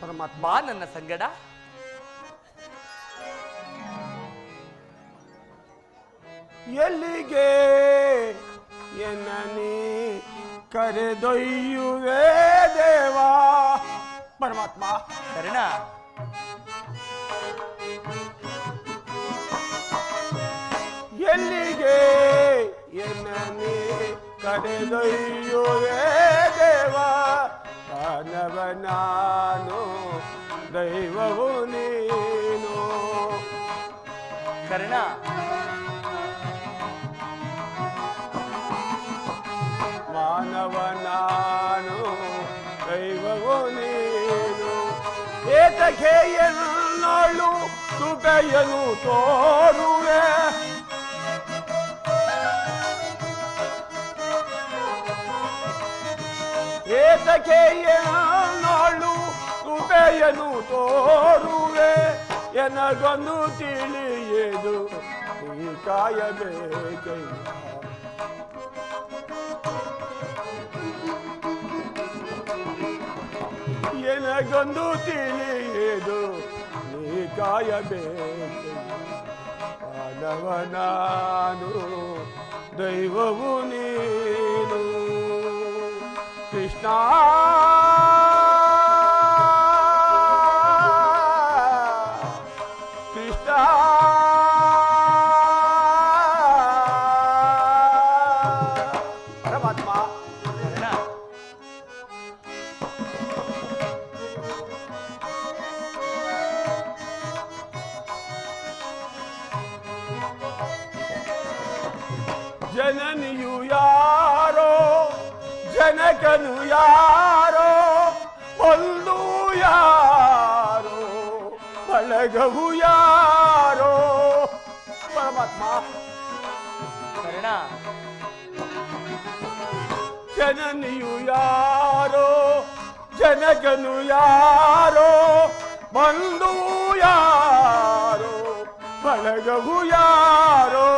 ಪರಮಾತ್ಮ ಬಾ ನನ್ನ ಸಂಗಡ? ಎಲ್ಲಿಗೆ? ಎನ್ನನಿ ಕರೆದೊಯ್ಯುವೆ ದೇವಾ? ಪರಮಾತ್ಮ. ಕರ್ಣ. ಎಲ್ಲಿಗೆ? ಎನ್ನನಿ ಕರೆದೊಯ್ಯುವೆ ಕಾನವ ನಾನು ದೈವವು ನೀನು. ಕರ್ಣ. ಮಾನವ ನಾನು ದೈವವು ನೀನು. ಏತಕ್ಕೆ ಎನ್ನಳು ತೋರುವೆ. ಏತಕ್ಕೆ ನಾಳು ಕೃಪೆಯನ್ನು ತೋರುವೆ ಎನಗೊಂದು ತಿಳಿಯದು, ಈ ಕಾಯಬೇಕಯ್ಯ ಎನಗೊಂದು ತಿಳಿಯದು ನೀ ಕಾಯಬೇಕು. ಮಾನವ ನಾನು, ದೈವವು ನೀನು. ಕೃಷ್ಣ ಯಾರೋ ಬಳಗವು ಯಾರೋ? ಪರಮಾತ್ಮ. ಕರ್ಣ. ಜನನಿಯು ಯಾರೋ ಜನಗನು ಯಾರೋ? ಬಂಧು ಯಾರೋ ಬಳಗವು ಯಾರೋ?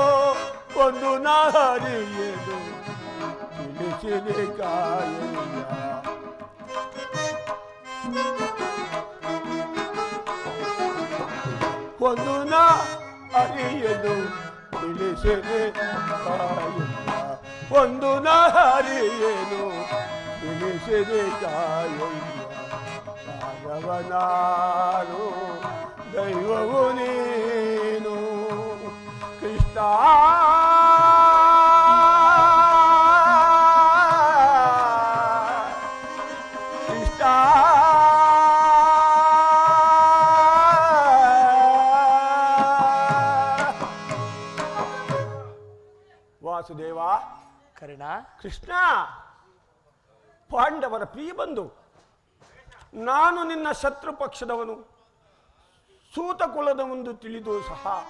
ಒಂದು ನಾರಿಯದು ತಿಳಿಸಿದೆ ಕಾಯಯ್ಯ ಒಂದು ನಾ ಅರಿಯದು ತಿಳಿಸಿದೆ ಕಾಯಯ್ಯ ಒಂದು ನಾ ಅರಿಯನು ತಿಳಿಸಿದೆ ರಾಘವ ನಾನು ದೈವವು ನೀನು. ಕೃಷ್ಣ ಕೃಷ್ಣ, ಪಾಂಡವರ ಪ್ರಿಯ ಬಂಧು, ನಾನು ನಿನ್ನ ಶತ್ರು ಪಕ್ಷದವನು, ಸೂತ ಕುಲದವೊಂದು ತಿಳಿದು ಸಹ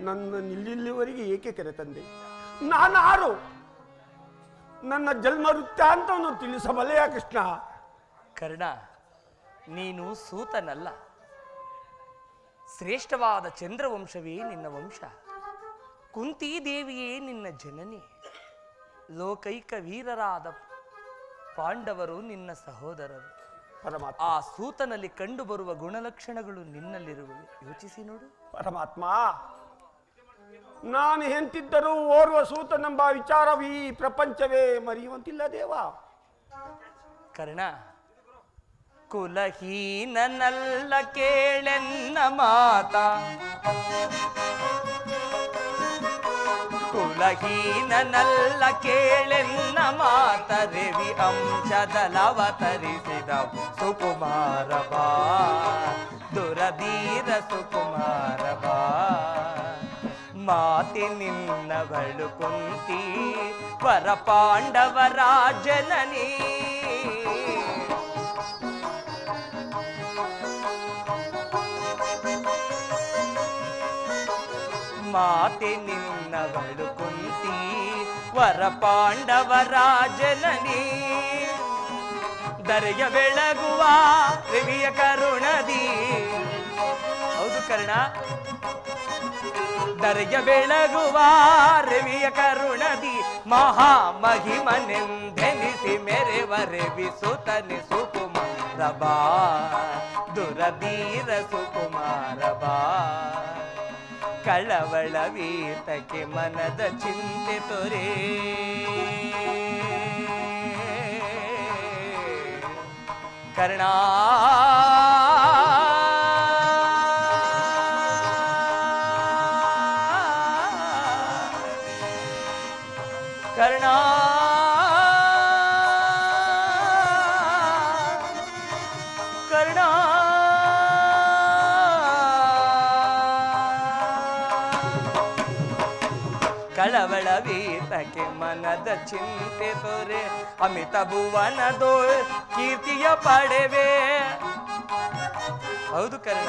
ನನ್ನ ನಿಲ್ಲಿಲ್ಲಿವರೆಗೆ ಏಕೆ ಕರೆತಂದೆ ನಾನಾರು ನನ್ನ ಜನ್ಮ ವೃತ್ತಾಂತವನ್ನು ತಿಳಿಸಬಲ್ಲೆಯ ಕೃಷ್ಣ? ಕರ್ಣ, ನೀನು ಸೂತನಲ್ಲ. ಶ್ರೇಷ್ಠವಾದ ಚಂದ್ರವಂಶವೇ ನಿನ್ನ ವಂಶ. ಕುಂತಿದೇವಿಯೇ ನಿನ್ನ ಜನನಿ. ಲೋಕೈಕ ವೀರರಾದ ಪಾಂಡವರು ನಿನ್ನ ಸಹೋದರರು. ಪರಮಾತ್ಮ. ಆ ಸೂತನಲ್ಲಿ ಕಂಡುಬರುವ ಗುಣಲಕ್ಷಣಗಳು ನಿನ್ನಲ್ಲಿರುವ ಯೋಚಿಸಿ ನೋಡು. ಪರಮಾತ್ಮ ನಾನು ಎಂತಿದ್ದರೂ ಓರ್ವ ಸೂತನೆಂಬ ವಿಚಾರವೀ ಪ್ರಪಂಚವೇ ಮರೆಯುವಂತಿಲ್ಲ ದೇವ. ಕರ್ಣ ಕುಲಹೀನನಲ್ಲ ಕೇಳೆನ್ನ ಮಾತ. ಕುಲಹೀನನಲ್ಲ ಕೇಳೆನ್ನ ಮಾತ ರವಿ ಅಂಶದಲವತರಿಸಿದ ಸುಕುಮಾರ ಬಾ, ದುರಧೀರ ಸುಕುಮಾರ ಬಾ. ಮಾತೆ ನಿನ್ನವಳು ಕುಂತಿ ವರ ಪಾಂಡವರ ಜನನೀ ಮಾತೆ ನಿನ್ನವಳು ಕುಂತಿ ವರ ಪಾಂಡವರ ಜನನಿ ದರೆಯ ಬೆಳಗುವ ರವಿಯ ಕರುಣದಿ ಹೌದು ಕರ್ಣ ದರೆಯ ಬೆಳಗುವ ರವಿಯ ಕರುಣದಿ ಮಹಾ ಮಹಿಮನೆಂದೆನಿಸಿ ಮೆರೆವರೆ ವಿಸುತನೆ ಸುಕುಮಾರ ಬಾ ದುರಧೀರ ಸುಕುಮಾರ ಬಾ ಕಳವಳ ವೀತಕ್ಕೆ ಮನದ ಚಿಂತೆ ತೊರೆ ಕರ್ಣ ಕರ್ಣ ಕರ್ಣ ಮನದ ಚಿಂತೆ ತೊರೆ ಅಮಿತ ಭುವನದೋ ಕೀರ್ತಿಯ ಪಡೆವೆ. ಹೌದು ಕರ್ಣ.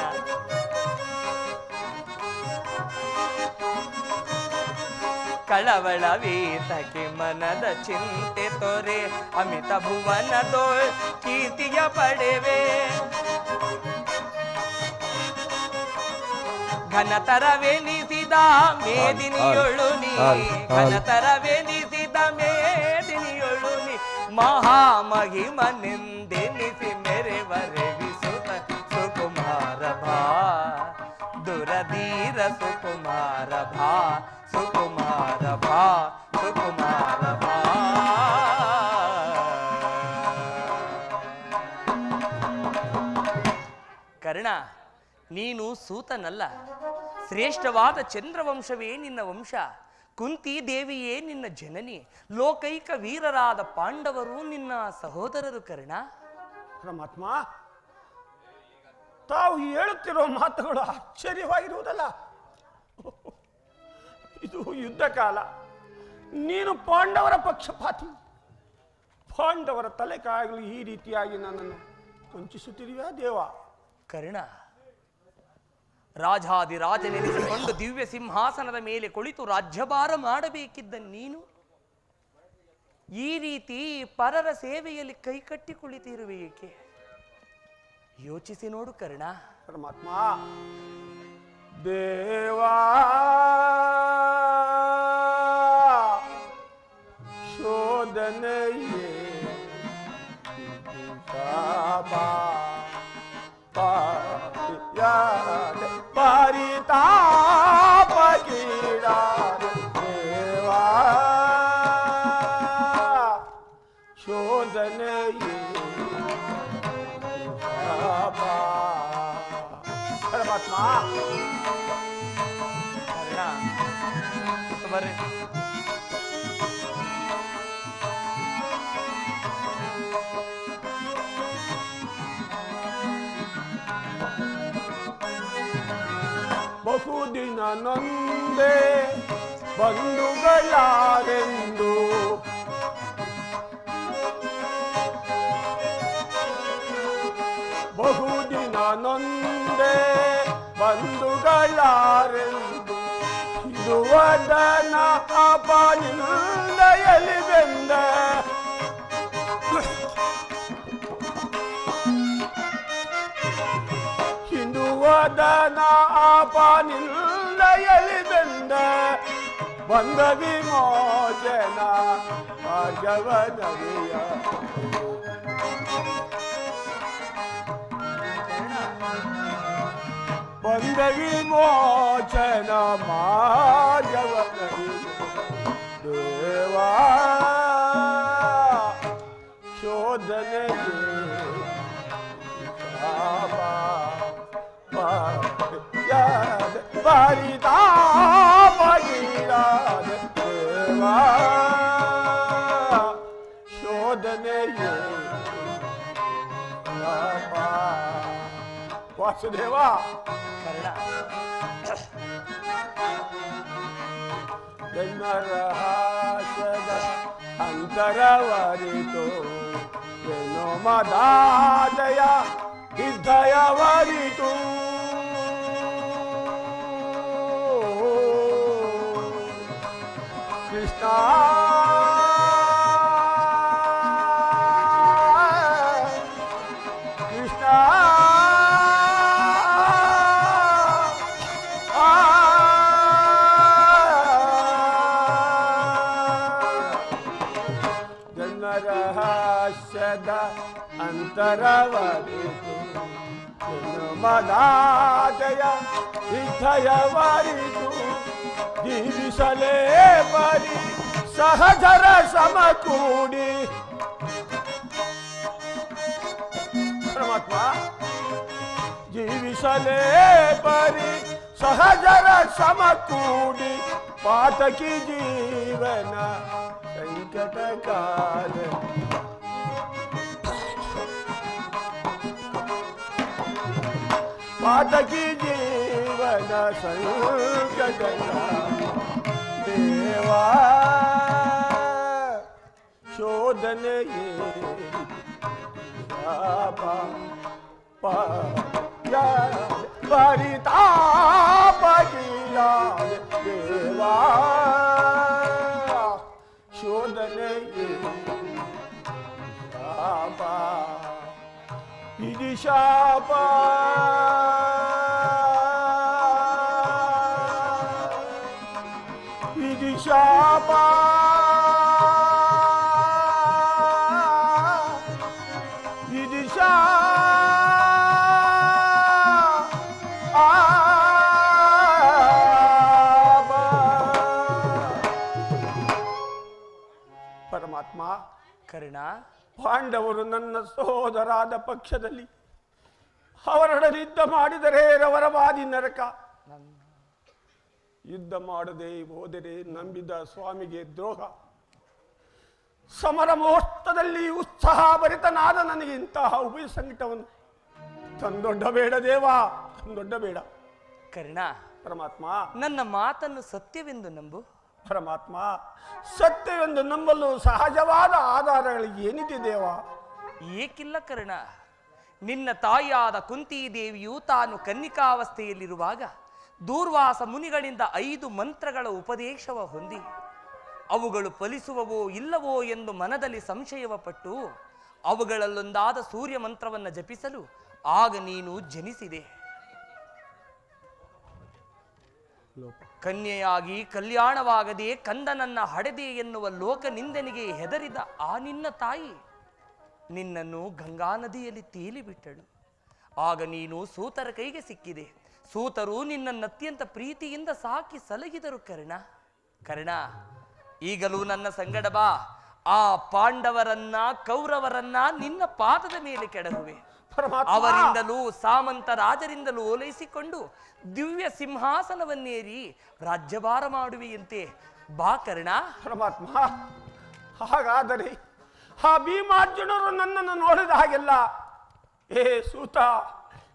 ಕಳವಳ ವೀತಕ್ಕೆ ಮನದ ಚಿಂತೆ ತೊರೆ ಅಮಿತ ಭುವನದೋ ಕೀರ್ತಿಯ ಪಡೆವೆ. ಘನತರವೆನಿಸಿದ ಮೇದಿನಿಯೊಳು ನೀ ಘನತರವೆನಿಸಿದ ಮೇದಿನಿಯೊಳು ನೀ ಮಹಾಮಹಿಮನೆಂದೆನಿಸಿ ಮೆರೆವರೆ ವಿಸುತ ಸುಕುಮಾರ ಭಾ. ದುರಧೀರ ಸುಕುಮಾರ ಭಾ. ಸುಕುಮಾರ ಭಾ. ಸುಕುಮಾರ ಭಾ. ಕರ್ಣ, ನೀನು ಸೂತನಲ್ಲ. ಶ್ರೇಷ್ಠವಾದ ಚಂದ್ರವಂಶವೇ ನಿನ್ನ ವಂಶ. ಕುಂತಿ ದೇವಿಯೇ ನಿನ್ನ ಜನನಿ ಲೋಕೈಕ ವೀರರಾದ ಪಾಂಡವರು ನಿನ್ನ ಸಹೋದರರು ಕರ್ಣ. ಪರಮಾತ್ಮ ತಾವು ಹೇಳುತ್ತಿರೋ ಮಾತುಗಳು ಆಶ್ಚರ್ಯವಾಗಿರುವುದಲ್ಲ. ಇದು ಯುದ್ಧ ಕಾಲ. ನೀನು ಪಾಂಡವರ ಪಕ್ಷಪಾತಿ. ಪಾಂಡವರ ತಲೆ ಕಾಯಲು ಈ ರೀತಿಯಾಗಿ ನನ್ನನ್ನು ವಂಚಿಸುತ್ತಿರುವ ದೇವ? ಕರ್ಣ ರಾಜಾದಿರಾಜನೆನಿಸಿಕೊಂಡು ದಿವ್ಯ ಸಿಂಹಾಸನದ ಮೇಲೆ ಕುಳಿತು ರಾಜ್ಯಭಾರ ಮಾಡಬೇಕಿದ್ದ ನೀನು? ಈ ರೀತಿ ಪರರ ಸೇವೆಯಲ್ಲಿ ಕೈಕಟ್ಟಿ ಕುಳಿತಿರುವೆ ಏಕೆ? ಯೋಚಿಸಿ ನೋಡು ಕರ್ಣ. ಪರಮಾತ್ಮ. ದೇವಾ. ಶೋಧನೆಯೇ. ಬರ್ರಿ ಬಹುದಿನ ನೊಂದೆ ಬಂಧುಗಳಾರೆಂದು ಬಂಧುಗಳಾರೆಂದು ಇರುವದನ ಅಪನಿಂದ ಎಲಿಬೆಂದ ಹಿಂದುವದನ ಅಪನಿಂದ ಎಲಿಬೆಂದ ಬಂದ ವಿಮೋಚನ ಭಾಗ್ಯವನವಿಯ ಬಂದ ವಿಮೋಚನ ಮಾರ್ಗವನವಿಯ ದೇವಾ. ಶೋಧನೆಗೆ ಪರಿತಾಪಗೀರಾದ ದೇವಾ वासुदेवा करडा जनरहासद अंतरवरितो येनो मदादया हृदयवरितो ಅಂತರವರಿತು ಮದಾದಯ ಹೃದಯವರಿತು ಜೀವಿಸಲೇ ಬರಿ ಸಹಜರ ಸಮಕೂಡಿ ಪರಮಾತ್ಮ ಜೀವಿಸಲೇ ಬರಿ ಸಹಜರ ಸಮಕೂಡಿ ಪಾತಕಿ ಜೀವನ ಸಂಕಟ ಕಾಲ ಪಾತಕಿ ಜೀವನ ಸಂಕಟ ದೇವಾ ಶೋಧನೆಯೇ ಪರಿತಾಪಗಿಲ್ಲ ದೇವಾ ಶೋಧನೆ ಶಾಪ ಇದು ಶಾಪ ಇದು ಪಾಂಡವರು ನನ್ನ ಸಹೋದರಾದ ಪಕ್ಷದಲ್ಲಿ ಅವರೊಡನೆ ಯುದ್ಧ ಮಾಡಿದರೆ ರವರವಾದಿ ನರಕ. ಯುದ್ಧ ಮಾಡದೆ ಹೋದರೆ ನಂಬಿದ ಸ್ವಾಮಿಗೆ ದ್ರೋಹ. ಸಮರ ಮುಹೂರ್ತದಲ್ಲಿ ಉತ್ಸಾಹ ಭರಿತನಾದ ನನಗೆ ಇಂತಹ ಉಭಯ ಸಂಕಟವನ್ನು ತಂದೊಡ್ಡ ಬೇಡ ದೇವಾ ತಂದೊಡ್ಡ ಬೇಡ. ಕರ್ಣ ಪರಮಾತ್ಮ. ನನ್ನ ಮಾತನ್ನು ಸತ್ಯವೆಂದು ನಂಬು. ಪರಮಾತ್ಮ ಸತ್ಯವೆಂದು ನಂಬಲು ಸಹಜವಾದ ಆಧಾರಗಳು ಏನಿದೆ ದೇವ? ಏಕಿಲ್ಲ ಕರ್ಣ, ನಿನ್ನ ತಾಯಿಯಾದ ಕುಂತಿ ದೇವಿಯು ತಾನು ಕನ್ನಿಕಾವಸ್ಥೆಯಲ್ಲಿರುವಾಗ ದೂರ್ವಾಸ ಮುನಿಗಳಿಂದ ಐದು ಮಂತ್ರಗಳ ಉಪದೇಶವ ಹೊಂದಿ, ಅವುಗಳು ಫಲಿಸುವವೋ ಇಲ್ಲವೋ ಎಂದು ಮನದಲ್ಲಿ ಸಂಶಯವ ಪಟ್ಟು ಅವುಗಳಲ್ಲೊಂದಾದ ಸೂರ್ಯ ಮಂತ್ರವನ್ನು ಜಪಿಸಲು ಆಗ ನೀನು ಜನಿಸಿದೆ. ಕನ್ಯೆಯಾಗಿ ಕಲ್ಯಾಣವಾಗದೆ ಕಂದನನ್ನ ಹಡೆದೆ ಎನ್ನುವ ಲೋಕ ನಿಂದನಿಗೆ ಹೆದರಿದ ಆ ನಿನ್ನ ತಾಯಿ. ನಿನ್ನನ್ನು ಗಂಗಾ ನದಿಯಲ್ಲಿ ತೇಲಿಬಿಟ್ಟಳು. ಆಗ ನೀನು ಸೂತರ ಕೈಗೆ ಸಿಕ್ಕಿದೆ. ಸೂತರು ನಿನ್ನನ್ನು ಅತ್ಯಂತ ಪ್ರೀತಿಯಿಂದ ಸಾಕಿ ಸಲಗಿದರು ಕರ್ಣ. ಕರ್ಣ, ಈಗಲೂ ನನ್ನ ಸಂಗಡ ಬಾ. ಆ ಪಾಂಡವರನ್ನ, ಕೌರವರನ್ನ ನಿನ್ನ ಪಾದದ ಮೇಲೆ ಪರಮಾತ್ಮ ಅವರಿಂದಲೂ ಸಾಮಂತ ರಾಜರಿಂದಲೂ ಓಲೈಸಿಕೊಂಡು ದಿವ್ಯ ಸಿಂಹಾಸನವನ್ನೇರಿ ರಾಜ್ಯಭಾರ ಮಾಡುವೆಯಂತೆ. ಬಾ ಕರ್ಣ. ಪರಮಾತ್ಮ ಹಾಗಾದರೆ ಆ ಭೀಮಾರ್ಜುನರು ನನ್ನನ್ನು ನೋಡಿದ ಹಾಗೆಲ್ಲ. ಏ ಸೂತ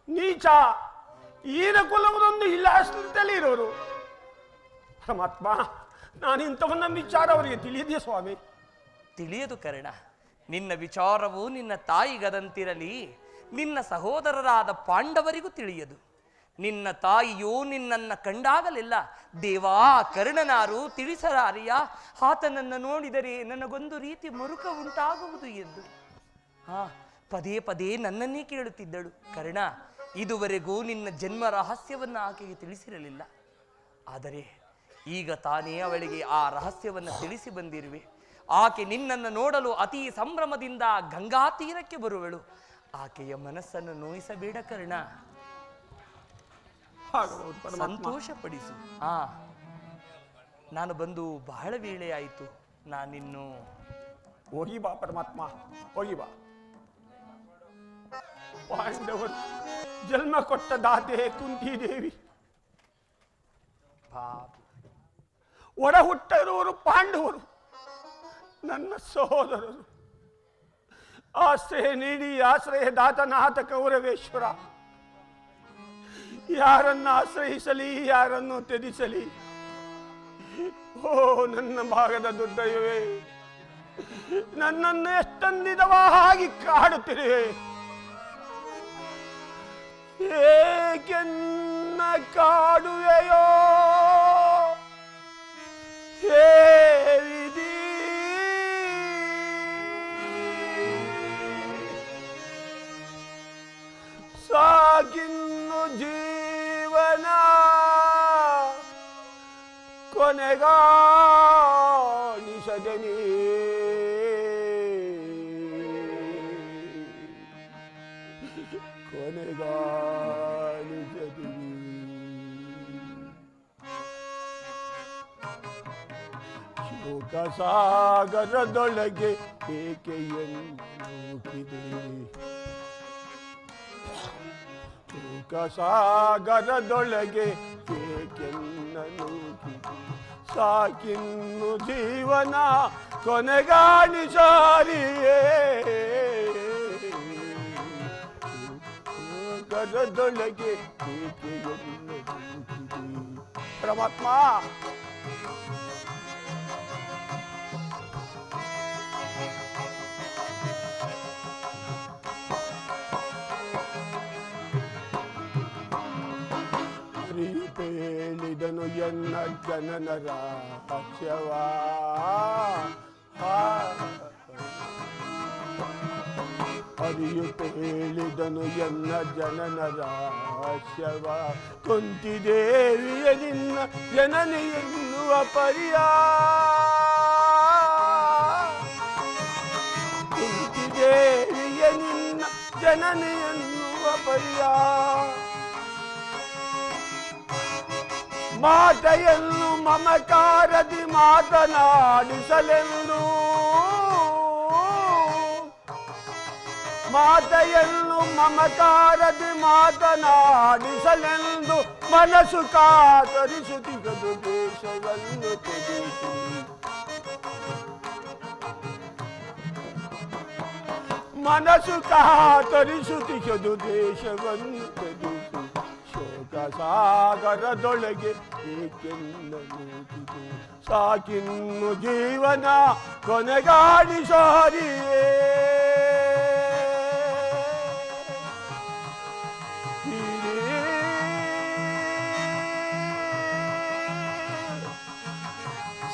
ನೀಚ ಈನ ಕುಲವರೊಂದು ಇಲಾಸದಲ್ಲಿ ಇರೋರು. ಪರಮಾತ್ಮ ನಾನು ಇಂಥವನ್ನ ವಿಚಾರ ಅವರಿಗೆ ತಿಳಿಯದೆ ಸ್ವಾಮಿ. ತಿಳಿಯದು ಕರ್ಣ. ನಿನ್ನ ವಿಚಾರವು ನಿನ್ನ ತಾಯಿಗದಂತಿರಲಿ ನಿನ್ನ ಸಹೋದರರಾದ ಪಾಂಡವರಿಗೂ ತಿಳಿಯದು. ನಿನ್ನ ತಾಯಿಯು ನಿನ್ನನ್ನು ಕಂಡಾಗಲೆಲ್ಲ. ದೇವಾ, ಕರ್ಣನಾರು, ತಿಳಿಸರಾರಿಯ, ಆತನನ್ನು ನೋಡಿದರೆ ನನಗೊಂದು ರೀತಿ ಮರುಕ ಉಂಟಾಗುವುದು ಎಂದು. ಹಾ ಪದೇ ಪದೇ ನನ್ನನ್ನೇ ಕೇಳುತ್ತಿದ್ದಳು. ಕರ್ಣ, ಇದುವರೆಗೂ ನಿನ್ನ ಜನ್ಮ ರಹಸ್ಯವನ್ನು ಆಕೆಗೆ ತಿಳಿಸಿರಲಿಲ್ಲ. ಆದರೆ ಈಗ ತಾನೇ ಅವಳಿಗೆ ಆ ರಹಸ್ಯವನ್ನು ತಿಳಿಸಿ ಬಂದಿರುವೆ. ಆಕೆ ನಿನ್ನನ್ನು ನೋಡಲು ಅತಿ ಸಂಭ್ರಮದಿಂದ ಗಂಗಾ ತೀರಕ್ಕೆ ಬರುವಳು. ಆಕೆಯ ಮನಸ್ಸನ್ನು ನೋಯಿಸಬೇಡ ಕರ್ಣ. ಸಂತೋಷ ಪಡಿಸು ಆ ನಾನು ಬಂದು ಬಹಳ ವೇಳೆ ಆಯಿತು. ನಾನಿನ್ನು ಹೋಗಿ ಬಾ ಪರಮಾತ್ಮ ಹೋಗಿ ಬಾ. ಪಾಂಡವರು ಜನ್ಮ ಕೊಟ್ಟ ದಾತೆ ಕುಂತಿ ದೇವಿ. ಒಡ ಹುಟ್ಟರೂರು ಪಾಂಡವರು ನನ್ನ ಸಹೋದರರು. ಆಶ್ರಯ ನೀಡಿ ಆಶ್ರಯದಾತನಾಥ ಕೌರವೇಶ್ವರ ಯಾರನ್ನು ಆಶ್ರಯಿಸಲಿ, ಯಾರನ್ನು ತ್ಯಜಿಸಲಿ? ಓ, ನನ್ನ ಭಾಗದ ದುಡ್ಡಯ್ಯವೇ ನನ್ನನ್ನು ಎಷ್ಟೊಂದಿದವಾಗಿ ಕಾಡುತ್ತಿರುವೆ. ಏಕೆನ್ನ ಕಾಡುವೆಯೋ? ಹೇ ಕೊನೆಗಾಣಿಸದೆ ನೀ ಶೋಕ ಸಾಗರದೊಳಗೆ ಏಕೆಯನ್ನುಕಿದೆ ಶೋಕ ಸಾಗರದೊಳಗೆ ಏಕೆನ್ನನುಕಿದೆ ಸಾಕಿನ್ನು ಜೀವನ ಕೊನೆಗಾಣಿ ಸಾರಿಯೇ. ಗದದೊಳಗೆ ಪರಮಾತ್ಮ. ಹೇಳಿದನು ಎನ್ನ ಜನನರ ಪಕ್ಷವಾ ಅರಿಯುತ್ತ ಹೇಳಿದನು ಎನ್ನ ಜನನರ ಶವ ಕುಂತಿದೇವಿಯ ನಿನ್ನ ಜನನಿ ಎನ್ನುವ ಪರಿಯ ಕುಂತಿದೇವಿಯ ನಿನ್ನ ಜನನಿ ಎನ್ನುವ ಪರಿಯ ಮಾತೆಯನ್ನು ಮಮಕಾರದಿ ಮಾತನಾಡಿಸಲೆಂದು. ಮಾತೆಯನ್ನು ಮಮಕಾರದಿ ಮಾತನಾಡಿಸಲೆಂದು ಮನಸ್ಸು ಕಾತರಿಸುತ್ತಿಗದು ದೇಶವನ್ನು ತೆಗೆಸಿ ಮನಸ್ಸು ಕಾತರಿಸುತ್ತಿಗದು ದೇಶವನ್ನು ತೆಗೆಸಿ ಶೋಕ ಸಾಗರದೊಳಗೆ ಏಕೆನ್ನಲೂಕಿದೆ ಸಾಕಿನ್ನು ಜೀವನ ಕೊನೆಗಾಡಿ ಸಾರಿಯೇ.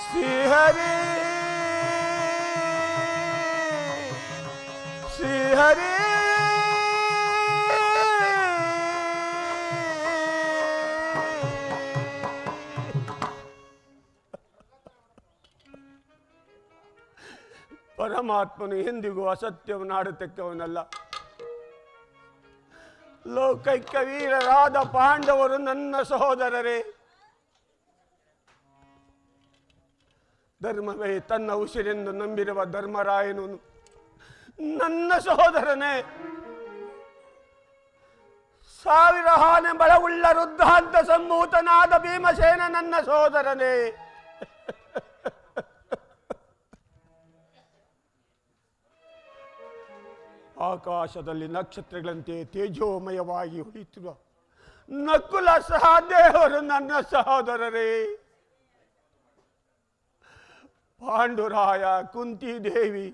ಶ್ರೀಹರಿ ಶ್ರೀಹರಿ ಪರಮಾತ್ಮನು ಎಂದಿಗೂ ಅಸತ್ಯವನ್ನು ಆಡತಕ್ಕವನಲ್ಲ. ಲೋಕೈಕ ವೀರರಾದ ಪಾಂಡವರು ನನ್ನ ಸಹೋದರರೇ. ಧರ್ಮವೇ ತನ್ನ ಉಸಿರೆಂದು ನಂಬಿರುವ ಧರ್ಮರಾಯನು ನನ್ನ ಸಹೋದರನೇ. ಸಾವಿರ ಹಾನೆ ಬಲವುಳ್ಳ ವೃದ್ಧಾಂತ ಸಂಭೂತನಾದ ಭೀಮಸೇನ ನನ್ನ ಸಹೋದರನೇ. ಆಕಾಶದಲ್ಲಿ ನಕ್ಷತ್ರಗಳಂತೆ ತೇಜೋಮಯವಾಗಿ ಹೊಳೆಯುತ್ತಿರುವ ನಕುಲ ಸಹ ದೇವರು ನನ್ನ ಸಹೋದರರೇ. ಪಾಂಡುರಾಯ ಕುಂತಿದೇವಿ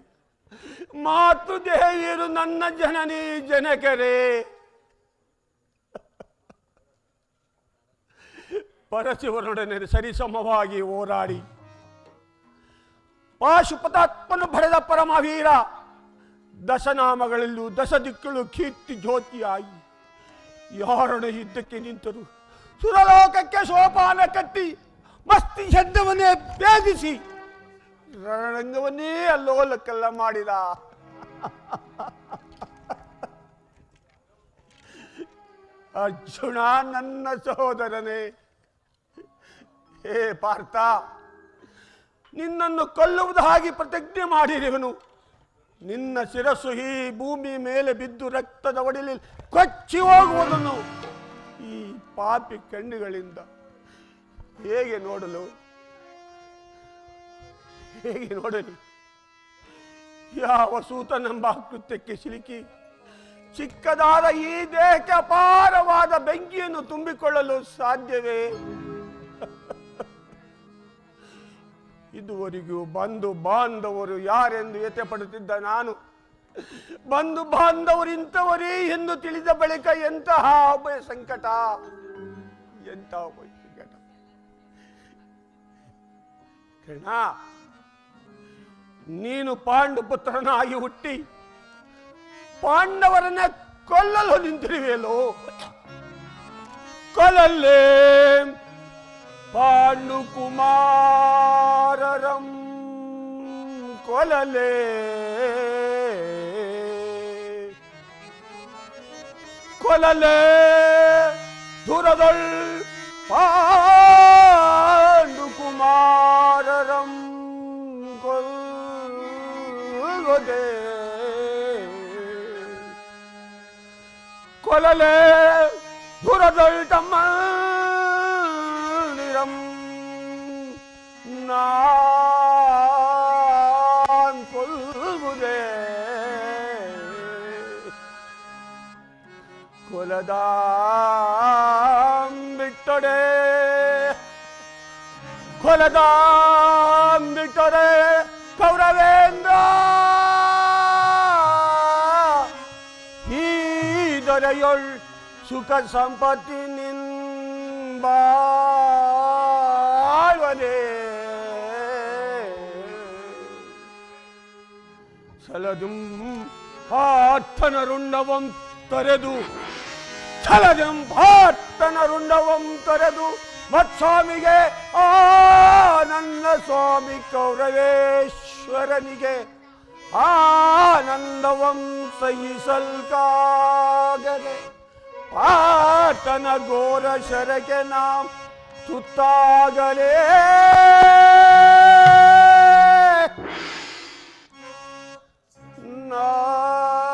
ಮಾತೃದೇವಿಯರು ನನ್ನ ಜನನಿ ಜನಕರೇ. ಪರಶಿವನೊಡನೆ ಸರಿಸಮವಾಗಿ ಹೋರಾಡಿ ಪಾಶುಪತಾತ್ಮನು ಬರೆದ ಪರಮವೀರ ದಶನಾಮಗಳಲ್ಲೂ ದಶ ದಿಕ್ಕಳು ಕೀರ್ತಿ ಜ್ಯೋತಿಯಾಗಿ ಯಾರೊಡ ಯುದ್ಧಕ್ಕೆ ನಿಂತರು ಸುರಲೋಕಕ್ಕೆ ಸೋಪಾನ ಕಟ್ಟಿ ಮಸ್ತಿ ಶಬ್ದವನ್ನೇ ಭೇದಿಸಿ ರಣರಂಗವನ್ನೇ ಅಲ್ಲೋಲಕ್ಕೆಲ್ಲ ಮಾಡಿದ. ಅರ್ಜುನ ನನ್ನ ಸಹೋದರನೇ, ಹೇ ಪಾರ್ಥ, ನಿನ್ನನ್ನು ಕೊಲ್ಲುವುದಾಗಿ ಪ್ರತಿಜ್ಞೆ ಮಾಡಿರುವನು ನಿನ್ನ ಶಿರಸ್ಸು ಈ ಭೂಮಿ ಮೇಲೆ ಬಿದ್ದು ರಕ್ತದ ಒಡಿಲಿ ಕೊಚ್ಚಿ ಹೋಗುವುದನ್ನು ಈ ಪಾಪಿ ಕಣ್ಣುಗಳಿಂದ ಹೇಗೆ ನೋಡಲು? ಹೇಗೆ ನೋಡಲಿ? ಯಾವ ಸೂತನೆಂಬ ಕೃತ್ಯಕ್ಕೆ ಸಿಲುಕಿ ಚಿಕ್ಕದಾದ ಈ ದೇಹಕ್ಕೆ ಅಪಾರವಾದ ಬೆಂಕಿಯನ್ನು ತುಂಬಿಕೊಳ್ಳಲು ಸಾಧ್ಯವೇ? ಇದುವರೆಗೂ ಬಂಧು ಬಾಂಧವರು ಯಾರೆಂದು ಎತೆ ಪಡುತ್ತಿದ್ದ ನಾನು? ಬಂಧು ಬಾಂಧವರು ಇಂಥವರೇ ಎಂದು ತಿಳಿದ ಬಳಿಕ ಎಂತಹ ಅಭಯ ಸಂಕಟ? ಎಂತಹ ಒಬ್ಬ ಸಂಕಟ? ನೀನು ಪಾಂಡು ಪುತ್ರನಾಗಿ ಹುಟ್ಟಿ ಪಾಂಡವರನ್ನ ಕೊಲ್ಲಲು ನಿಂತಿರುವೆಯಲ್ಲೋ? ಕೊಲಲ್ಲೇ ಪಾಂಡು ಕೊಲಲೆ. ಕೊಲಲೇ ದುರದೊಳ್ ಪಾಂಡುಕುಮಾರರಂ ಕೊಲ್ಗೊದೆ. ಕೊಲಲೆ ದುರದೊಳ್ ತಮ್ಮ நான் கொள்குதே கொலதாம் விட்டடே. கொலதாம் விட்டடே. கௌரவேந்திரா. ஈதரையொள் சுக சம்பத்தி ಸಲದುಂ ಪಾರ್ಥನ ರುಂಡವಂ ತೊರೆದು, ಛಲಜಂ ಪಾರ್ಥನ ರುಂಡವಂ ತೊರೆದು, ಮತ್ಸ್ವಾಮಿಗೆ ಆ ನನ್ನ ಸ್ವಾಮಿ ಕೌರವೇಶ್ವರನಿಗೆ ಆನಂದವಂ ಸಹಿಸಲ್ಕಾಗದೆ. ಪಾತನ ಘೋರ ಶರಕೆ ನಾಂ ತುತ್ತಾಗಲೇ ನಾಂ